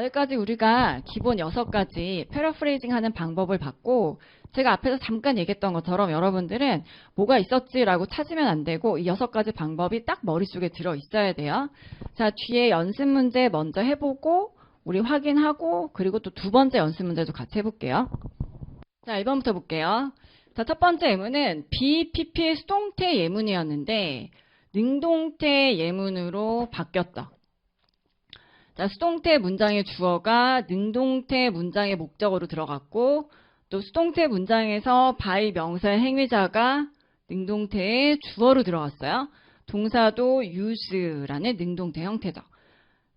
자, 여기까지 우리가 기본 6가지 패러프레이징 하는 방법을 봤고 제가 앞에서 잠깐 얘기했던 것처럼 여러분들은 뭐가 있었지라고 찾으면 안 되고 이 6가지 방법이 딱 머릿속에 들어 있어야 돼요. 자, 뒤에 연습 문제 먼저 해보고 우리 확인하고 그리고 또 두 번째 연습 문제도 같이 해볼게요. 자, 1번부터 볼게요. 자, 첫 번째 예문은 BPP 수동태 예문이었는데 능동태 예문으로 바뀌었다. 자, 수동태 문장의 주어가 능동태 문장의 목적으로 들어갔고 또 수동태 문장에서 by 명사의 행위자가 능동태의 주어로 들어갔어요. 동사도 use라는 능동태 형태죠.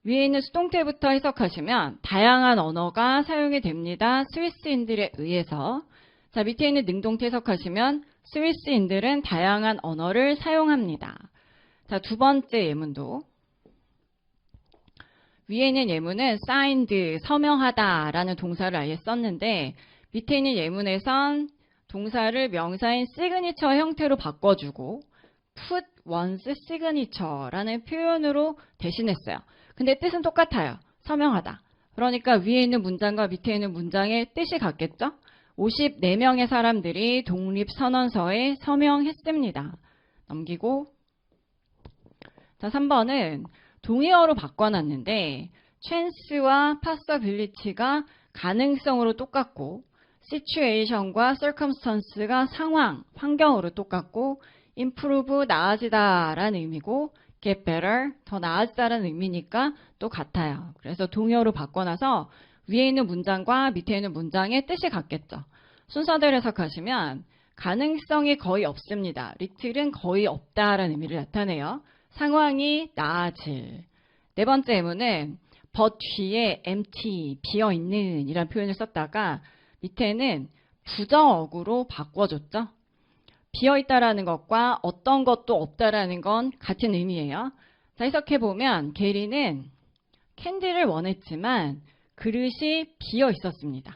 위에 있는 수동태부터 해석하시면 다양한 언어가 사용이 됩니다. 스위스인들에 의해서. 자, 밑에 있는 능동태 해석하시면 스위스인들은 다양한 언어를 사용합니다. 자, 두 번째 예문도 위에 있는 예문은 signed, 서명하다라는 동사를 아예 썼는데 밑에 있는 예문에선 동사를 명사인 signature 형태로 바꿔주고 put one's signature라는 표현으로 대신했어요. 근데 뜻은 똑같아요. 서명하다. 그러니까 위에 있는 문장과 밑에 있는 문장의 뜻이 같겠죠? 54명의 사람들이 독립선언서에 서명했습니다. 넘기고 자 3번은 동의어로 바꿔놨는데 chance와 possibility가 가능성으로 똑같고 situation과 circumstance가 상황, 환경으로 똑같고 improve, 나아지다 라는 의미고 get better, 더 나아지다 라는 의미니까 또 같아요. 그래서 동의어로 바꿔놔서 위에 있는 문장과 밑에 있는 문장의 뜻이 같겠죠. 순서대로 해석하시면 가능성이 거의 없습니다. 리틀은 거의 없다라는 의미를 나타내요. 상황이 나아질. 네 번째 예문은 but 뒤에 empty, 비어있는 이란 표현을 썼다가 밑에는 부정어구로 바꿔줬죠. 비어있다라는 것과 어떤 것도 없다라는 건 같은 의미예요. 자, 해석해보면 게리는 캔디를 원했지만 그릇이 비어 있었습니다.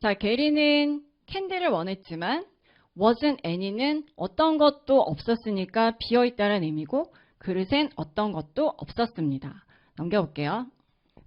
자, 게리는 캔디를 원했지만 wasn't any는 어떤 것도 없었으니까 비어 있다는 의미고 그릇엔 어떤 것도 없었습니다. 넘겨볼게요.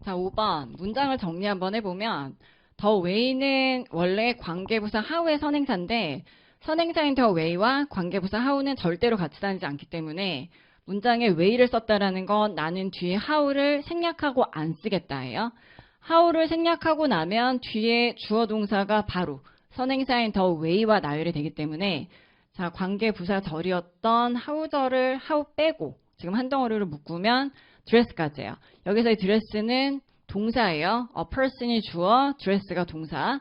자, 5번 문장을 정리 한번 해보면 더 웨이는 원래 관계부사 하우의 선행사인데 선행사인 더 웨이와 관계부사 하우는 절대로 같이 다니지 않기 때문에 문장에 웨이를 썼다라는 건 나는 뒤에 하우를 생략하고 안 쓰겠다예요. 하우를 생략하고 나면 뒤에 주어 동사가 바로 선행사인 더 웨이와 나열이 되기 때문에 자 관계부사 절이었던 하우절을 하우 빼고 지금 한 덩어리로 묶으면 드레스까지예요. 여기서의 드레스는 동사예요. a person이 주어, dress가 동사.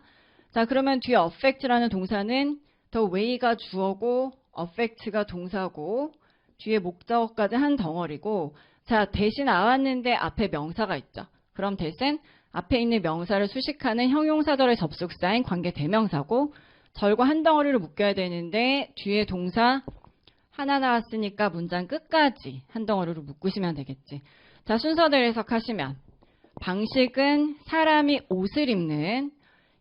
자, 그러면 뒤에 affect라는 동사는 the way가 주어고 affect가 동사고 뒤에 목적어까지 한 덩어리고 자, 대신 나왔는데 앞에 명사가 있죠. 그럼 대신 앞에 있는 명사를 수식하는 형용사절의 접속사인 관계 대명사고 절과 한 덩어리로 묶여야 되는데 뒤에 동사 하나 나왔으니까 문장 끝까지 한 덩어리로 묶으시면 되겠지. 자, 순서대로 해석하시면 방식은 사람이 옷을 입는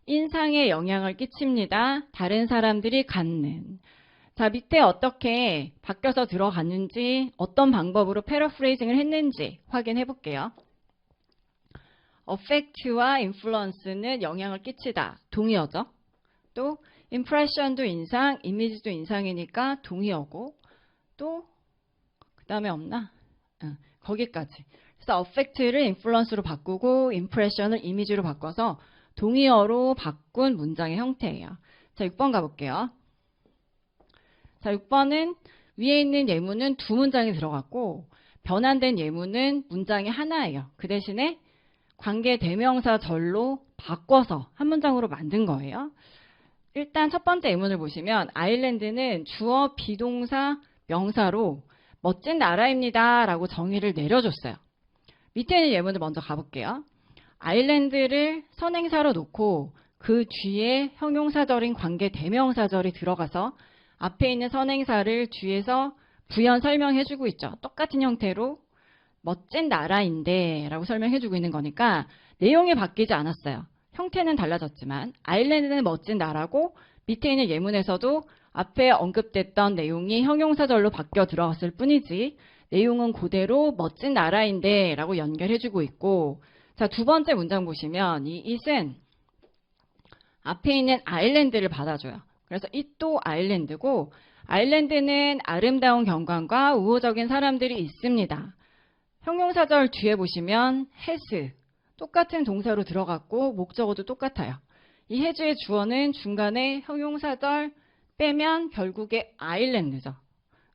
인상에 영향을 끼칩니다. 다른 사람들이 갖는. 자, 밑에 어떻게 바뀌어서 들어갔는지 어떤 방법으로 패러프레이징을 했는지 확인해 볼게요. affect와 influence는 영향을 끼치다. 동의어죠. 또 impression도 인상, 이미지도 인상이니까 동의어고 또 그 다음에 없나? 응, 거기까지. 그래서 affect를 influence로 바꾸고 impression을 이미지로 바꿔서 동의어로 바꾼 문장의 형태예요. 자, 6번 가볼게요. 자, 6번은 위에 있는 예문은 두 문장이 들어갔고 변환된 예문은 문장이 하나예요. 그 대신에 관계 대명사 절로 바꿔서 한 문장으로 만든 거예요. 일단 첫 번째 예문을 보시면 아일랜드는 주어 비동사 명사로 멋진 나라입니다 라고 정의를 내려줬어요. 밑에 있는 예문을 먼저 가볼게요. 아일랜드를 선행사로 놓고 그 뒤에 형용사절인 관계 대명사절이 들어가서 앞에 있는 선행사를 뒤에서 부연 설명해주고 있죠. 똑같은 형태로 멋진 나라인데 라고 설명해주고 있는 거니까 내용이 바뀌지 않았어요. 형태는 달라졌지만 아일랜드는 멋진 나라고 밑에 있는 예문에서도 앞에 언급됐던 내용이 형용사절로 바뀌어 들어갔을 뿐이지 내용은 그대로 멋진 나라인데 라고 연결해주고 있고 자, 두 번째 문장 보시면 이 it은 앞에 있는 아일랜드를 받아줘요. 그래서 it도 아일랜드고 아일랜드는 아름다운 경관과 우호적인 사람들이 있습니다. 형용사절 뒤에 보시면 has 똑같은 동사로 들어갔고 목적어도 똑같아요. 이 has의 주어는 중간에 형용사절 빼면 결국에 아일랜드죠.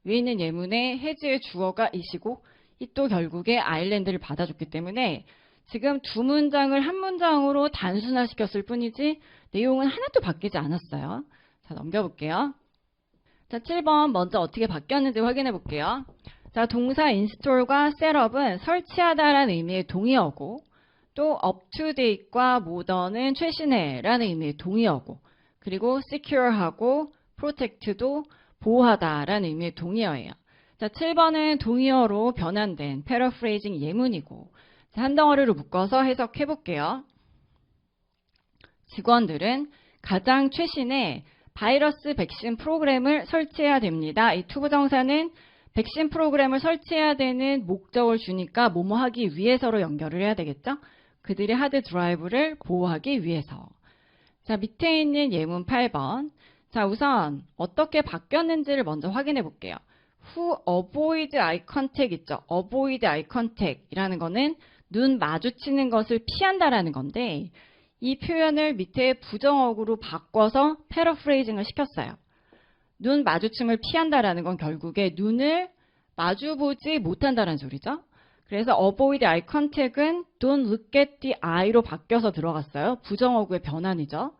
위에 있는 예문에 has의 주어가 이시고 이 또 결국에 아일랜드를 받아줬기 때문에 지금 두 문장을 한 문장으로 단순화시켰을 뿐이지 내용은 하나도 바뀌지 않았어요. 자, 넘겨볼게요. 자, 7번 먼저 어떻게 바뀌었는지 확인해 볼게요. 자, 동사 install과 setup은 설치하다라는 의미의 동의어고 또 up-to-date과 modern은 최신의 라는 의미의 동의어고 그리고 secure하고 protect도 보호하다라는 의미의 동의어예요. 자, 7번은 동의어로 변환된 paraphrasing 예문이고 자, 한 덩어리로 묶어서 해석해 볼게요. 직원들은 가장 최신의 바이러스 백신 프로그램을 설치해야 됩니다. 이 투부정사는 백신 프로그램을 설치해야 되는 목적을 주니까 뭐뭐 하기 위해서로 연결을 해야 되겠죠? 그들의 하드 드라이브를 보호하기 위해서. 자, 밑에 있는 예문 8번. 자, 우선 어떻게 바뀌었는지를 먼저 확인해 볼게요. who avoid eye contact 있죠? avoid eye contact 이라는 거는 눈 마주치는 것을 피한다라는 건데 이 표현을 밑에 부정어구로 바꿔서 패러프레이징을 시켰어요. 눈 마주침을 피한다라는 건 결국에 눈을 마주보지 못한다는 소리죠. 그래서 avoid eye contact은 don't look at the eye로 바뀌어서 들어갔어요. 부정어구의 변환이죠.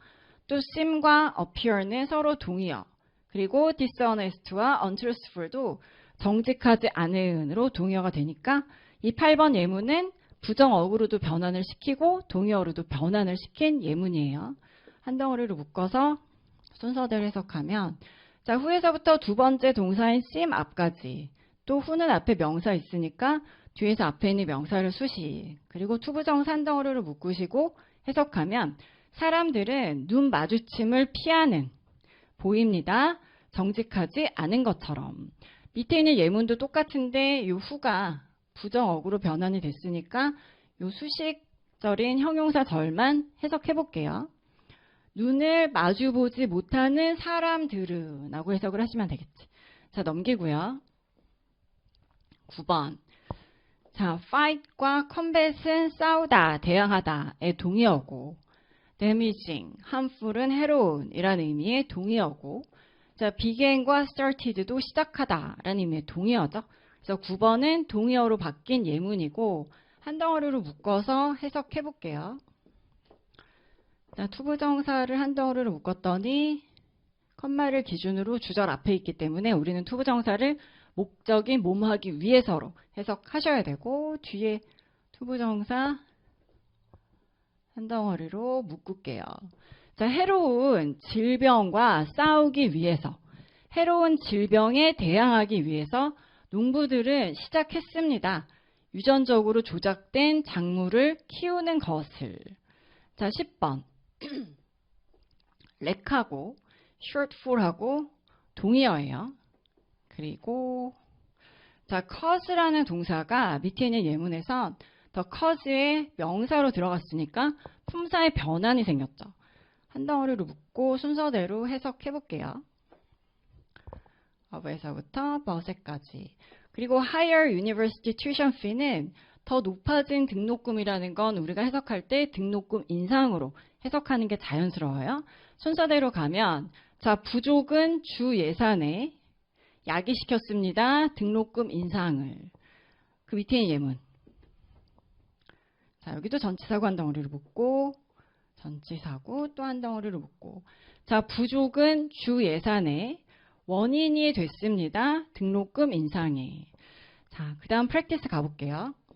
또 seem과 appear는 서로 동의어. 그리고 dishonest와 untruthful도 정직하지 않은으로 동의어가 되니까 이 8번 예문은 부정어구로도 변환을 시키고 동의어로도 변환을 시킨 예문이에요. 한 덩어리로 묶어서 순서대로 해석하면 자 후에서부터 두 번째 동사인 seem 앞까지 또 후는 앞에 명사 있으니까 뒤에서 앞에 있는 명사를 수시 그리고 투부정사 한 덩어리로 묶으시고 해석하면 사람들은 눈 마주침을 피하는 보입니다. 정직하지 않은 것처럼 밑에 있는 예문도 똑같은데 이 후가 부정어구로 변환이 됐으니까 요 수식절인 형용사 절만 해석해 볼게요. 눈을 마주보지 못하는 사람들은 라고 해석을 하시면 되겠지. 자, 넘기고요. 9번. 자, fight과 combat은 싸우다, 대항하다의 동의어고 damaging, harmful은 해로운이라는 의미의 동의어고 자, begin과 started도 시작하다라는 의미의 동의어죠. 그래서 9번은 동의어로 바뀐 예문이고 한 덩어리로 묶어서 해석해 볼게요. 자, 투부정사를 한 덩어리로 묶었더니 컴마를 기준으로 주절 앞에 있기 때문에 우리는 투부정사를 목적인 몸하기 위해서로 해석하셔야 되고 뒤에 투부정사 한 덩어리로 묶을게요. 자, 해로운 질병과 싸우기 위해서 해로운 질병에 대항하기 위해서 농부들은 시작했습니다. 유전적으로 조작된 작물을 키우는 것을. 자, 10번. 렉하고 shortfall하고 동의어예요. 그리고 자, cause라는 동사가 밑에 있는 예문에선 더 cause의 명사로 들어갔으니까 품사의 변환이 생겼죠. 한 덩어리로 묶고 순서대로 해석해 볼게요. 어브에서부터 버세까지. 그리고 higher university tuition fee는 더 높아진 등록금이라는 건 우리가 해석할 때 등록금 인상으로 해석하는 게 자연스러워요. 순서대로 가면 자 부족은 주 예산에 야기시켰습니다. 등록금 인상을. 그 밑에 예문. 자 여기도 전치사고 한 덩어리를 묶고 전치사고 또 한 덩어리를 묶고 자 부족은 주 예산에 원인이 됐습니다. 등록금 인상에. 자, 그 다음 프랙티스 가볼게요.